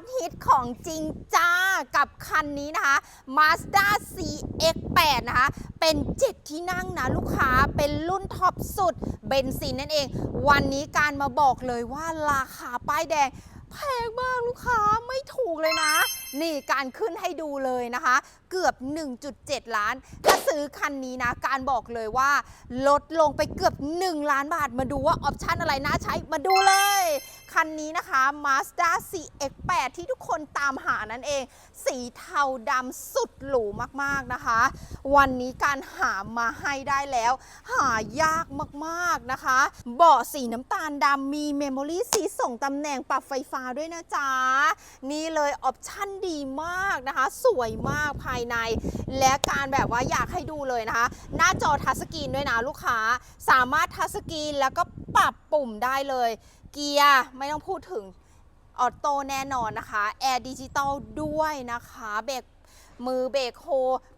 ตฮิตของจริงจ้ากับคันนี้นะคะ Mazda CX-8 นะคะ เป็น 7 ที่นั่งนะลูกค้าเป็นรุ่นท็อปสุดเบนซินนั่นเอง วันนี้การมาบอกเลยว่าราคาป้ายแดงแพงมากลูกค้าไม่ถูกเลยนะ นี่การขึ้นให้ดูเลยนะคะ เกือบ 1.7 ล้าน ถ้าซื้อคันนี้นะ การบอกเลยว่าลดลงไปเกือบ 1 ล้านบาทมาดูว่าออปชันอะไรน่าใช้มาดูเลย คันนี้นะคะ Mazda CX-8 ที่ทุกคนตามหานั่นเอง สีเทาดำสุดหรูมากๆนะคะ วันนี้การหามาให้ได้แล้ว หายากมากๆนะคะ เบาะสีน้ำตาลดำมีเมมโมรี่สีส่งตำแหน่งปรับไฟฟ้าด้วยนะจ๊ะ นี่เลยออปชั่นดีมากนะคะ สวยมากภายใน และการแบบว่าอยากให้ดูเลยนะคะ หน้าจอทัชสกรีนด้วยนะลูกค้า สามารถทัชสกรีนแล้วก็ปรับปุ่มได้เลย เกียร์ไม่ต้องพูดถึงออโต้แน่นอนนะคะ แอร์ดิจิตอลด้วยนะคะเบรกมือเบรกโฮ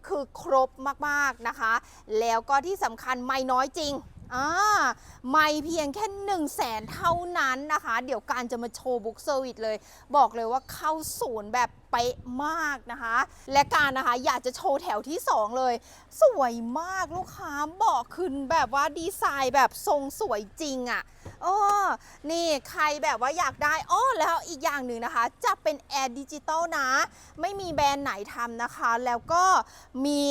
คือครบมากๆนะคะ แล้วก็ที่สำคัญไม่น้อยจริงอ่าไม่เพียงแค่1 0 0 0 0แสนเท่านั้นนะคะ เดี๋ยวการจะมาโชว์บุ๊กเซอร์วิสเลย บอกเลยว่าเข้าศูนย์แบบเป๊ะมากนะคะ และการนะคะอยากจะโชว์แถวที่ 2 เลย สวยมากลูกค้าบาะขึ้นแบบว่าดีไซน์แบบทรงสวยจริงอะ่ะ โอ้นี่ใครแบบว่าอยากได้อ้อแล้วอีกอย่างหนึ่งนะคะ จะเป็นแอร์ดิจิตอลนะ ไม่มีแบรนด์ไหนทำนะคะ แล้วก็มี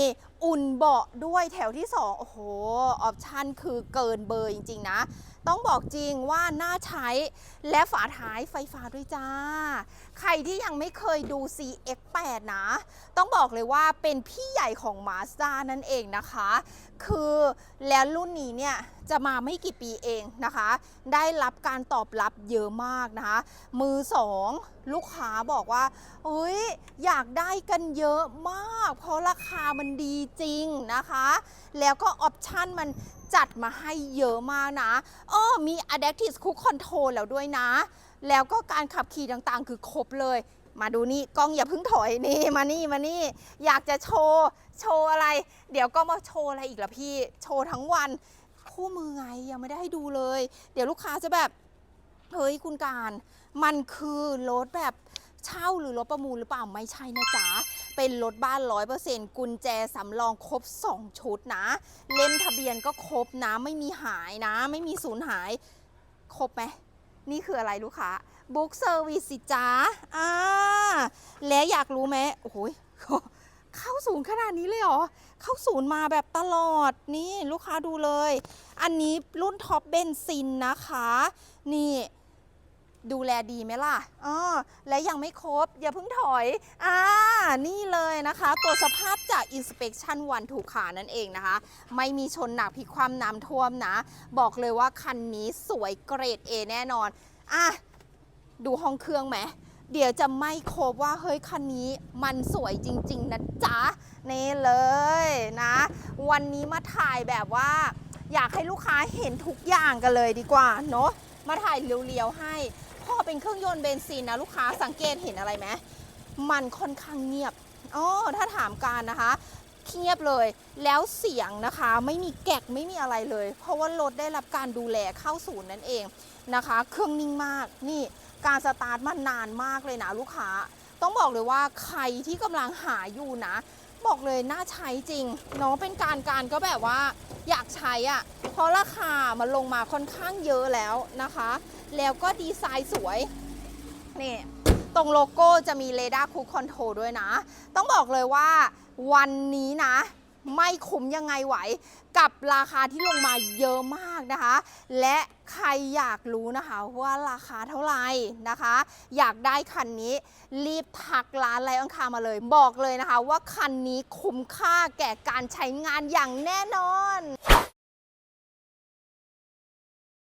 อุ่นเบาะด้วยแถวที่ 2 โอ้โห ออปชั่นคือเกินเบอร์จริง ๆ นะ ต้องบอกจริงว่าน่าใช้และฝาท้ายไฟฟ้าด้วยจ้า ใครที่ยังไม่เคยดู CX8 นะ ต้องบอกเลยว่าเป็นพี่ใหญ่ของ Mazda นั่นเองนะคะ คือแล้วรุ่นนี้เนี่ยจะมาไม่กี่ปีเองนะคะ ได้รับการตอบรับเยอะมากนะคะ มือสองลูกค้าบอกว่าเฮ้ยอยากได้กันเยอะมาก เพราะราคามันดีจริงนะคะ แล้วก็ออปชันมันจัดมาให้เยอะมากนะอ้อมี Adaptive Cruise Control แล้วด้วยนะ แล้วก็การขับขี่ต่างๆ คือครบเลย มาดูนี่กล้องอย่าเพิ่งถอยนี่มานี่มานี่ อยากจะโชว์ โชว์อะไร เดี๋ยวก็มาโชว์อะไรอีกละพี่ โชว์ทั้งวัน คู่มือไงยังไม่ได้ให้ดูเลย เดี๋ยวลูกค้าจะแบบ เฮ้ยคุณการ มันคือรถแบบเช่าหรือรถประมูลหรือเปล่าไม่ใช่นะจ๊ะ เป็นรถบ้านร้อยเปอร์เซ็นต์กุญแจสำรองครบ 2 ชุดนะ เล่มทะเบียนก็ครบนะ ไม่มีหายนะ ไม่มีสูญหาย ครบไหม นี่คืออะไรลูกค้าบุ๊กเซอร์วิสสิจ้าอ่าแล้วอยากรู้ไหมโอ้โหยเข้าศูนย์ขนาดนี้เลยเหรอ เข้าศูนย์มาแบบตลอดนี่ลูกค้าดูเลย อันนี้รุ่นท็อปเบนซินนะคะ นี่ ดูแลดีไหมล่ะอ๋อและยังไม่ครบ อย่าเพิ่งถอย อ่า นี่เลยนะคะ ตัวสภาพจาก Inspection วันถูกขานั่นเองนะคะ ไม่มีชนหนักพลิกความน้ำท่วมนะ บอกเลยว่าคันนี้สวยเกรด A แน่นอน อะ ดูห้องเครื่องไหมเดี๋ยวจะไม่ครบว่าเฮ้ยคันนี้มันสวยจริง ๆ นะจ๊ะ นี่เลยนะ วันนี้มาถ่ายแบบว่า อยากให้ลูกค้าเห็นทุกอย่างกันเลยดีกว่าเนาะมาถ่ายเรียวๆให้พ อเป็นเครื่องยนต์เบนซินนะลูกค้าสังเกตเห็นอะไรไหมมันค่อนข้างเงียบอ๋อถ้าถามการนะคะเงียบเลยแล้วเสียงนะคะไม่มีแกกไม่มีอะไรเลย เพราะว่ารถได้รับการดูแลเข้าศูนย์นั่นเองนะคะ เครื่องนิ่งมากนี่การสตาร์ทมานานมากเลยนะลูกค้า ต้องบอกเลยว่าใครที่กำลังหาอยู่นะ บอกเลยน่าใช้จริงเนาะเป็นการการก็แบบว่าอยากใช้อะ่ะเพราะราคามันลงมาค่อนข้างเยอะแล้วนะคะ แล้วก็ดีไซน์สวย นี่ ตรงโลโก้จะมีเรดาร์คูคอนโทรด้วยนะ ต้องบอกเลยว่าวันนี้นะ ไม่คุ้มยังไงไหว กับราคาที่ลงมาเยอะมากนะคะ และใครอยากรู้นะคะว่าราคาเท่าไหร่นะคะ อยากได้คันนี้รีบทักร้านไลออนคามาเลย บอกเลยนะคะ ว่าคันนี้คุ้มค่าแก่การใช้งานอย่างแน่นอน